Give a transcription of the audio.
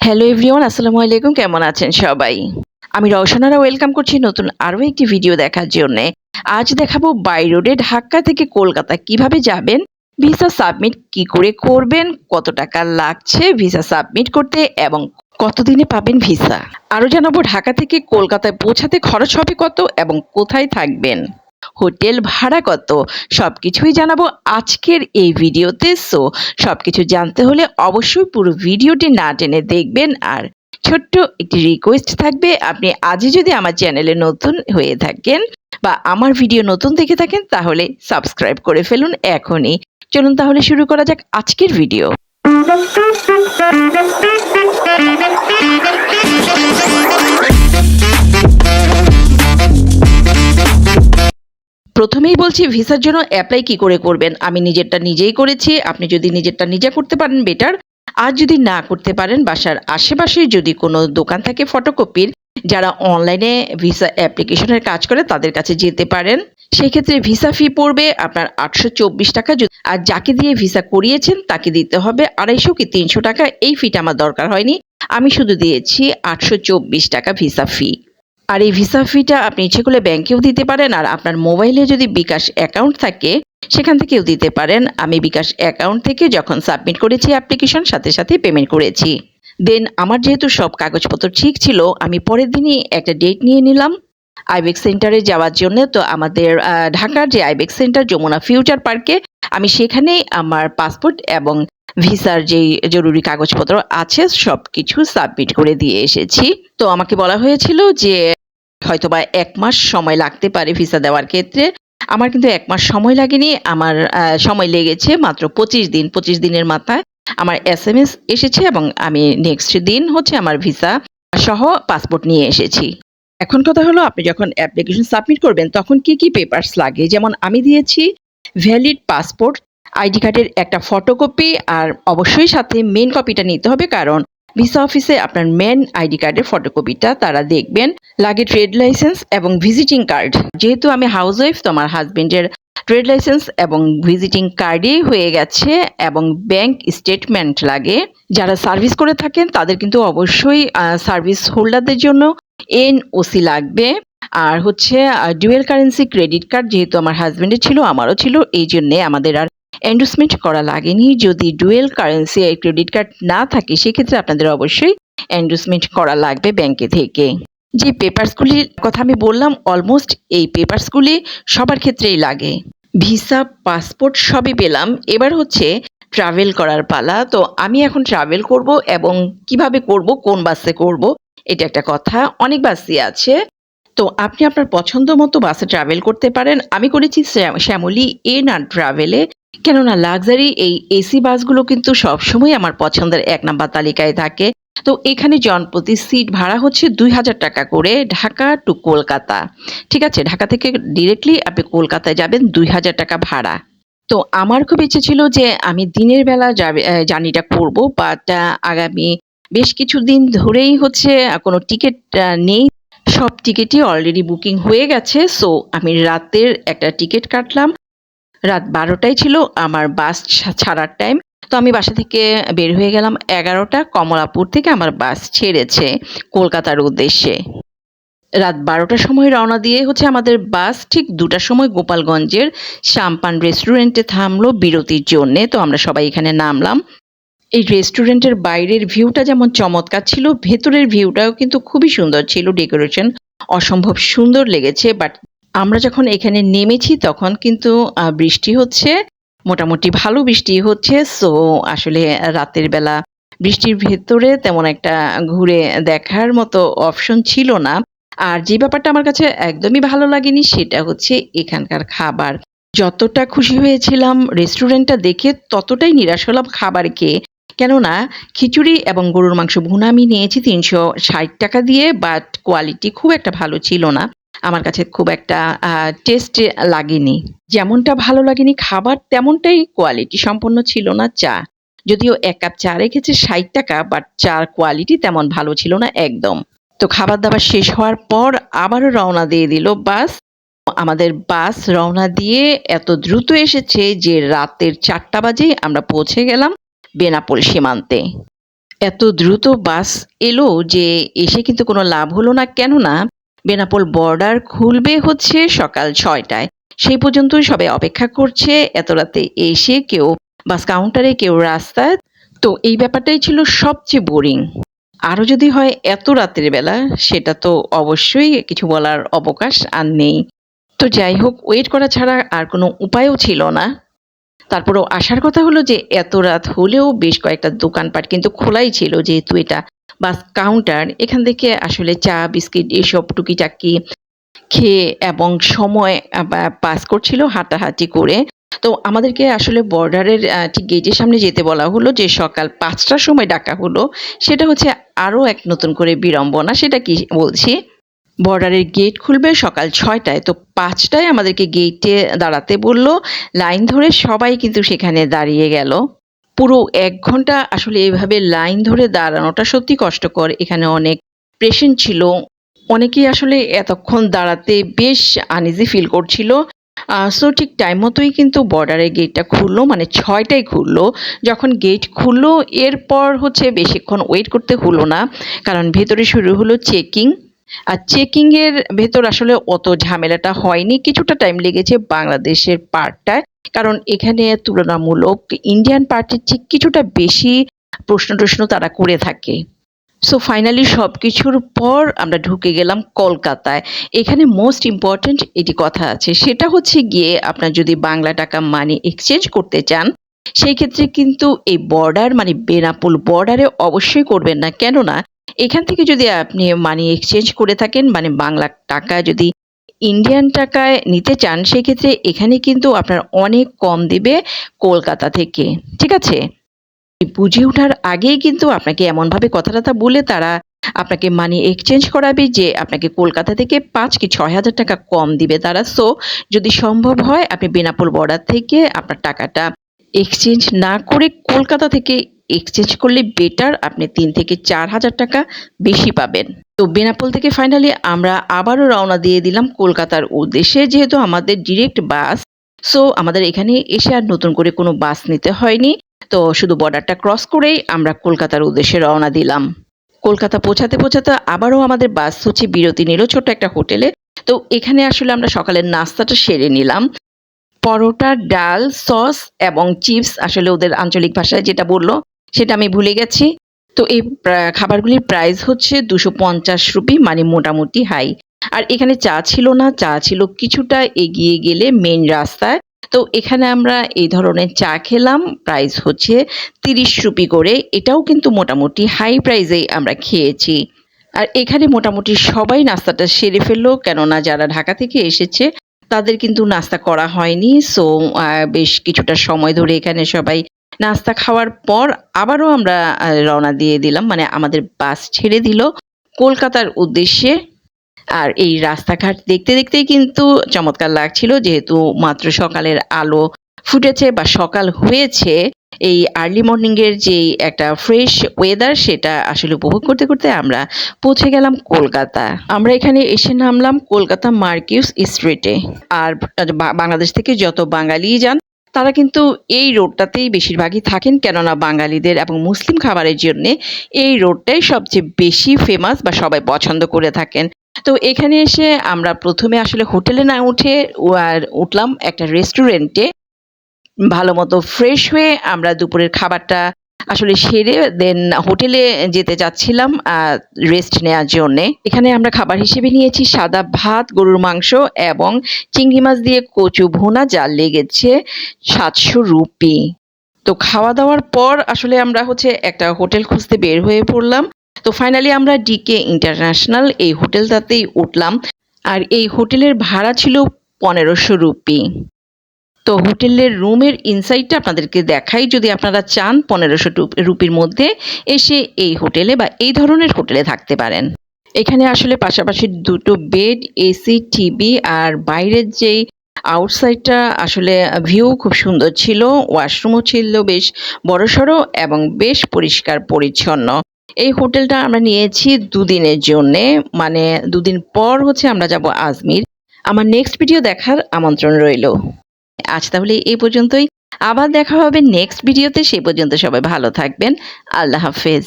Hello everyone আসসালামু আলাইকুম, কেমন আছেন সবাই? আমি রওশনারা ওয়েলকাম করছি নতুন আরও একটি ভিডিও দেখার জন্য। আজ দেখাবো বাই রোডে ঢাকা থেকে কলকাতা কীভাবে যাবেন ভিসা সাবমিট কি করে করবেন, কত টাকা লাগছে ভিসা সাবমিট করতে এবং কতদিনে পাবেন ভিসা আরও জানাব ঢাকা থেকে কলকাতায় পৌঁছাতে খরচ হবে কত এবং কোথায় থাকবেন। হোটেল ভাড়া কত? সব কিছুই জানাব আজকের এই ভিডিওতে। সো সব কিছু জানতে হলে অবশ্যই পুরো ভিডিওটি না টেনে দেখবেন। আর ছোট্ট একটি রিকোয়েস্ট থাকবে, আপনি আজই যদি আমার চ্যানেলে নতুন হয়ে থাকেন বা আমার ভিডিও নতুন দেখে থাকেন, তাহলে সাবস্ক্রাইব করে ফেলুন এখনই। চলুন তাহলে শুরু করা যাক আজকের ভিডিও প্রথমেই বলছি, ভিসার জন্য অ্যাপ্লাই কি করে করবেন? আমি নিজেরটা নিজেই করেছি, আপনি যদি নিজেরটা নিজে করতে পারেন বেটার আর যদি না করতে পারেন, বাসার আশেপাশে যদি কোনো দোকান থাকে ফটোকপির যারা অনলাইনে ভিসা অ্যাপ্লিকেশনের কাজ করে, তাদের কাছে যেতে পারেন। সেই ক্ষেত্রে ভিসা ফি পড়বে আপনার আটশো চব্বিশ টাকা আর যাকে দিয়ে ভিসা করিয়েছেন, তাকে দিতে হবে আড়াইশো কি তিনশো টাকা। এই ফিটা আমার দরকার হয়নি। আমি শুধু দিয়েছি আটশো চব্বিশ টাকা ভিসা ফি আর এই ভিসা ফিটা আপনি ইচ্ছে করলে ব্যাংকেও দিতে পারেন, আর আপনার মোবাইলে যদি বিকাশ অ্যাকাউন্ট থাকে, সেখান থেকেও দিতে পারেন। আমি বিকাশ অ্যাকাউন্ট থেকে যখন সাবমিট করেছি অ্যাপ্লিকেশন সাথে সাথে পেমেন্ট করেছি। দেন আমার যেহেতু সব কাগজপত্র ঠিক ছিল, আমি পরের দিনই একটা ডেট নিয়ে নিলাম। আইবেক সেন্টারে যাওয়ার জন্য, তো আমাদের ঢাকার যে আইবেক সেন্টার যমুনা ফিউচার পার্কে আমি সেখানেই আমার পাসপোর্ট এবং ভিসার যেই জরুরি কাগজপত্র আছে সব কিছু সাবমিট করে দিয়ে এসেছি। তো আমাকে বলা হয়েছিল যে হয়তোবা এক মাস সময় লাগতে পারে ভিসা দেওয়ার ক্ষেত্রে। আমার কিন্তু এক মাস সময় লাগেনি। আমার সময় লেগেছে মাত্র পঁচিশ দিন। পঁচিশ দিনের মাথায় আমার এস এম এস এসেছে এবং আমি নেক্সট দিন হচ্ছে আমার ভিসা সহ পাসপোর্ট নিয়ে এসেছি। এখন কথা হলো, আপনি যখন অ্যাপ্লিকেশন সাবমিট করবেন, তখন কি কি পেপারস লাগে? যেমন আমি দিয়েছি ভ্যালিড পাসপোর্ট আইডি কার্ডের একটা ফটোকপি আর অবশ্যই সাথে মেন কপিটা নিতে হবে কারণ ভিসা অফিসে আপনার মেন আইডি কার্ডের ফটোকপিটা তারা দেখবেন লাগে ট্রেড লাইসেন্স এবং ভিজিটিং কার্ড যেহেতু আমি হাউস ওয়াইফ হাজবেন্ডের ট্রেড লাইসেন্স এবং ভিজিটিং কার্ডই হয়ে গেছে এবং ব্যাংক স্টেটমেন্ট লাগে। যারা সার্ভিস করে থাকেন, তাদের কিন্তু অবশ্যই সার্ভিস হোল্ডারদের জন্য এনওসি লাগবে। আর হচ্ছে ডুয়েল কারেন্সি ক্রেডিট কার্ড যেহেতু আমার হাজবেন্ডের ছিল, আমারও ছিল, এই জন্যে আমাদের আর এন্ডোসমেন্ট করা লাগেনি। যদি ডুয়েল কারেন্সি ক্রেডিট কার্ড না থাকে, সেক্ষেত্রে আপনাদের অবশ্যই এন্ডোসমেন্ট করা লাগবে ব্যাংকে থেকে। যে পেপারসগুলির কথা আমি বললাম অলমোস্ট এই পেপারসগুলি সবার ক্ষেত্রেই লাগে। ভিসা পাসপোর্ট সবই পেলাম। এবার হচ্ছে ট্রাভেল করার পালা। তো আমি এখন ট্রাভেল করব এবং কীভাবে করব, কোন বাসে করব এটা একটা কথা, অনেক বাসই আছে। তো আপনি আপনার পছন্দ মতো বাসে ট্রাভেল করতে পারেন। আমি করেছি শ্যাম- শ্যামলী এন আর ট্রাভেলে কেননা লাক্সারি এই এসি বাসগুলো কিন্তু সবসময় আমার পছন্দের এক নাম্বার তালিকায় থাকে। তো এখানে জনপ্রতি সিট ভাড়া হচ্ছে দুই হাজার টাকা করে ঢাকা টু কলকাতা। ঠিক আছে, ঢাকা থেকে ডিরেক্টলি আপনি কলকাতায় যাবেন দুই হাজার টাকা ভাড়া। তো আমার খুব ইচ্ছে ছিল যে আমি দিনের বেলা যাবে জার্নিটা করব বাট আগামী বেশ কিছুদিন ধরেই হচ্ছে কোনো টিকিট নেই। সব টিকিটই অলরেডি বুকিং হয়ে গেছে সো আমি রাতের একটা টিকিট কাটলাম। রাত বারোটায় ছিল, আমার বাস ছাড়ার টাইম তো আমি বাসা থেকে বের হয়ে গেলাম এগারোটা, কমলাপুর থেকে আমার বাস ছেড়েছে কলকাতার উদ্দেশ্যে। রাত বারোটার সময় রওনা দিয়ে হচ্ছে আমাদের বাস ঠিক দুটার সময় গোপালগঞ্জের শামপান রেস্টুরেন্টে থামলো বিরতির জন্যে, তো আমরা সবাই এখানে নামলাম। এই রেস্টুরেন্টের বাইরের ভিউটা যেমন চমৎকার ছিল, ভেতরের ভিউটাও কিন্তু খুবই সুন্দর ছিল ডেকোরেশন অসম্ভব সুন্দর লেগেছে বাট আমরা যখন এখানে নেমেছি তখন কিন্তু বৃষ্টি হচ্ছে, মোটামুটি ভালো বৃষ্টি হচ্ছে সো আসলে রাতের বেলা বৃষ্টির ভেতরে তেমন একটা ঘুরে দেখার মতো অপশন ছিল না। আর যে ব্যাপারটা আমার কাছে একদমই ভালো লাগেনি সেটা হচ্ছে এখানকার খাবার। যতটা খুশি হয়েছিলাম রেস্টুরেন্টটা দেখে ততটাই নিরাশ হলাম খাবার খেয়ে। কেননা খিচুড়ি এবং গরুর মাংস ভুনা আমি নিয়েছি তিনশো ষাট টাকা দিয়ে বাট কোয়ালিটি খুব একটা ভালো ছিল না। আমার কাছে খুব একটা টেস্ট লাগেনি। যেমনটা ভালো লাগেনি খাবার, তেমনটাই কোয়ালিটি সম্পন্ন ছিল না চা। যদিও এক কাপ চা রেখেছে ষাট টাকা বাট চার কোয়ালিটি তেমন ভালো ছিল না একদম। তো খাবার দাবার শেষ হওয়ার পর আবারও রওনা দিয়ে দিল বাস। আমাদের বাস রওনা দিয়ে এত দ্রুত এসেছে যে রাতের চারটা বাজে আমরা পৌঁছে গেলাম। বেনাপোল সীমান্তে। এত দ্রুত বাস এলো যে এসে কিন্তু কোনো লাভ হলো না, কেননা বেনাপোল বর্ডার খুলবে হচ্ছে সকাল ছয়টায়। সেই পর্যন্তই সবাই অপেক্ষা করছে, এত রাতে এসে কেউ বাস কাউন্টারে, কেউ রাস্তায়। তো এই ব্যাপারটাই ছিল সবচেয়ে বোরিং। আরও যদি হয় এত রাতের বেলা, সেটা তো অবশ্যই কিছু বলার অবকাশ আর নেই। তো যাই হোক, ওয়েট করা ছাড়া আর কোনো উপায়ও ছিল না। তারপরেও আসার কথা হলো যে, এত রাত হলেও বেশ কয়েকটা দোকানপাট কিন্তু খোলাই ছিল যেহেতু এটা বাস কাউন্টার। এখান থেকে আসলে চা, বিস্কিট এসব টুকিটাকি খেয়ে এবং সময় পাস করছিল হাঁটাহাঁটি করে। তো আমাদেরকে আসলে বর্ডারের ঠিক গেটের সামনে যেতে বলা হলো যে, সকাল পাঁচটার সময় ডাকা হলো। সেটা হচ্ছে আরও এক নতুন করে বিড়ম্বনা, সেটা কি বলছি? বর্ডারের গেট খুলবে সকাল ছয়টায়। তো পাঁচটায় আমাদেরকে গেটে দাঁড়াতে বলল। লাইন ধরে সবাই কিন্তু সেখানে দাঁড়িয়ে গেল। পুরো এক ঘণ্টা আসলে এভাবে লাইন ধরে দাঁড়ানোটা সত্যি কষ্টকর। এখানে অনেক পেশেন্ট ছিল। অনেকেই আসলে এতক্ষণ দাঁড়াতে বেশ আনইজি ফিল করছিল। সো ঠিক টাইম মতোই কিন্তু বর্ডারের গেটটা খুললো মানে ছয়টায় খুললো। যখন গেট খুললো, এরপর হচ্ছে বেশিক্ষণ ওয়েট করতে হলো না। কারণ ভেতরে শুরু হলো চেকিং আর চেকিংয়ের ভেতর আসলে অত ঝামেলাটা হয়নি, কিছুটা টাইম লেগেছে বাংলাদেশের পার্টটায়। কারণ এখানে তুলনামূলক ইন্ডিয়ান পার্টির ঠিক কিছুটা বেশি প্রশ্ন টশ্ন তারা করে থাকে। সো ফাইনালি সব কিছুর পর আমরা ঢুকে গেলাম কলকাতায়। এখানে মোস্ট ইম্পর্ট্যান্ট এটি কথা আছে, সেটা হচ্ছে গিয়ে আপনার যদি বাংলা টাকা মানি এক্সচেঞ্জ করতে চান, সেই ক্ষেত্রে কিন্তু এই বর্ডার মানে বেনাপুল বর্ডারে অবশ্যই করবেন না। কেননা এখান থেকে যদি আপনি মানি এক্সচেঞ্জ করে থাকেন মানে বাংলা টাকা যদি ইন্ডিয়ান টাকায় নিতে চান, সেক্ষেত্রে এখানে কিন্তু আপনার অনেক কম দিবে কলকাতা থেকে, ঠিক আছে? বুঝে ওঠার আগেই কিন্তু আপনাকে এমনভাবে কথা টথা বলে তারা আপনাকে মানি এক্সচেঞ্জ করাবে যে আপনাকে কলকাতা থেকে পাঁচ কি ছয় হাজার টাকা কম দিবে তারা। সো যদি সম্ভব হয়, আপনি বেনাপোল বর্ডার থেকে আপনার টাকাটা এক্সচেঞ্জ না করে কলকাতা থেকে এক্সচেঞ্জ করলে বেটার আপনি তিন থেকে চার হাজার টাকা বেশি পাবেন। তো বেনাপোল থেকে ফাইনালি আমরা আবারও রওনা দিয়ে দিলাম কলকাতার উদ্দেশ্যে, যেহেতু আমাদের ডিরেক্ট বাস সো আমাদের এখানে এসে আর নতুন করে কোনো বাস নিতে হয়নি। তো শুধু বর্ডারটা ক্রস করেই আমরা কলকাতার উদ্দেশ্যে রওনা দিলাম। কলকাতা পৌঁছাতে পৌঁছাতে আবারও আমাদের বাস হচ্ছে বিরতি নিল ছোট একটা হোটেলে। তো এখানে আসলে আমরা সকালের নাস্তাটা সেরে নিলাম। পরোটা ডাল, সস এবং চিপস, আসলে ওদের আঞ্চলিক ভাষায় যেটা বলল, সেটা আমি ভুলে গেছি। তো এই খাবারগুলির প্রাইস হচ্ছে দুশো পঞ্চাশ রুপি মানে মোটামুটি হাই আর এখানে চা ছিল না, চা ছিল কিছুটা এগিয়ে গেলে মেন রাস্তায়। তো এখানে আমরা এই ধরনের চা খেলাম প্রাইস হচ্ছে তিরিশ রুপি করে। এটাও কিন্তু মোটামুটি হাই প্রাইসেই আমরা খেয়েছি। আর এখানে মোটামুটি সবাই নাস্তাটা সেরে ফেলল, কেননা যারা ঢাকা থেকে এসেছে তাদের কিন্তু নাস্তা করা হয়নি। সো বেশ কিছুটা সময় ধরে এখানে সবাই নাস্তা খাওয়ার পর আবারও আমরা রওনা দিয়ে দিলাম। মানে আমাদের বাস ছেড়ে দিল কলকাতার উদ্দেশ্যে। আর এই রাস্তাঘাট দেখতে দেখতেই কিন্তু চমৎকার লাগছিল। যেহেতু মাত্র সকালের আলো ফুটেছে বা সকাল হয়েছে এই আর্লি মর্নিংয়ের যে একটা ফ্রেশ ওয়েদার সেটা আসলে উপভোগ করতে করতে আমরা পৌঁছে গেলাম কলকাতা। আমরা এখানে এসে নামলাম কলকাতা মার্কিউস স্ট্রিটে। আর বাংলাদেশ থেকে যত বাঙালি যান, তারা কিন্তু এই রোডটাতেই বেশিরভাগই থাকেন। কেননা বাঙালিদের এবং মুসলিম খাবারের জন্য এই রোডটাই সবচেয়ে বেশি ফেমাস বা সবাই পছন্দ করে থাকেন। তো এখানে এসে আমরা প্রথমে আসলে হোটেলে না উঠে উঠলাম একটা রেস্টুরেন্টে ভালো মতো ফ্রেশ হয়ে আমরা দুপুরের খাবারটা আসলে সেরে দেন হোটেলে যেতে চাচ্ছিলাম রেস্ট নেওয়ার জন্যে। এখানে আমরা খাবার হিসেবে নিয়েছি সাদা ভাত, গরুর মাংস এবং চিংড়ি মাছ দিয়ে কচু ভোনা জাল লেগেছে সাতশো রুপি। তো খাওয়া দাওয়ার পর আসলে আমরা হচ্ছে একটা হোটেল খুঁজতে বের হয়ে পড়লাম। তো ফাইনালি আমরা ডিকে ইন্টারন্যাশনাল এই হোটেলটাতেই উঠলাম। আর এই হোটেলের ভাড়া ছিল পনেরোশো রুপি। তো হোটেলের রুমের ইনসাইডটা আপনাদেরকে দেখাই। যদি আপনারা চান পনেরোশো রুপির মধ্যে এসে এই হোটেলে বা এই ধরনের হোটেলে থাকতে পারেন। এখানে আসলে পাশাপাশি দুটো বেড এসি টিভি আর বাইরের যেই আউটসাইডটা আসলে ভিউ খুব সুন্দর ছিল ওয়াশরুমও ছিল বেশ বড়সড় এবং বেশ পরিষ্কার পরিচ্ছন্ন। এই হোটেলটা আমরা নিয়েছি দুদিনের জন্যে মানে দুদিন পর হচ্ছে আমরা যাব আজমির। আমার নেক্সট ভিডিও দেখার আমন্ত্রণ রইল। আজ তাহলে এই পর্যন্তই। আবার দেখা হবে নেক্সট ভিডিওতে সেই পর্যন্ত সবাই ভালো থাকবেন। আল্লাহ হাফেজ।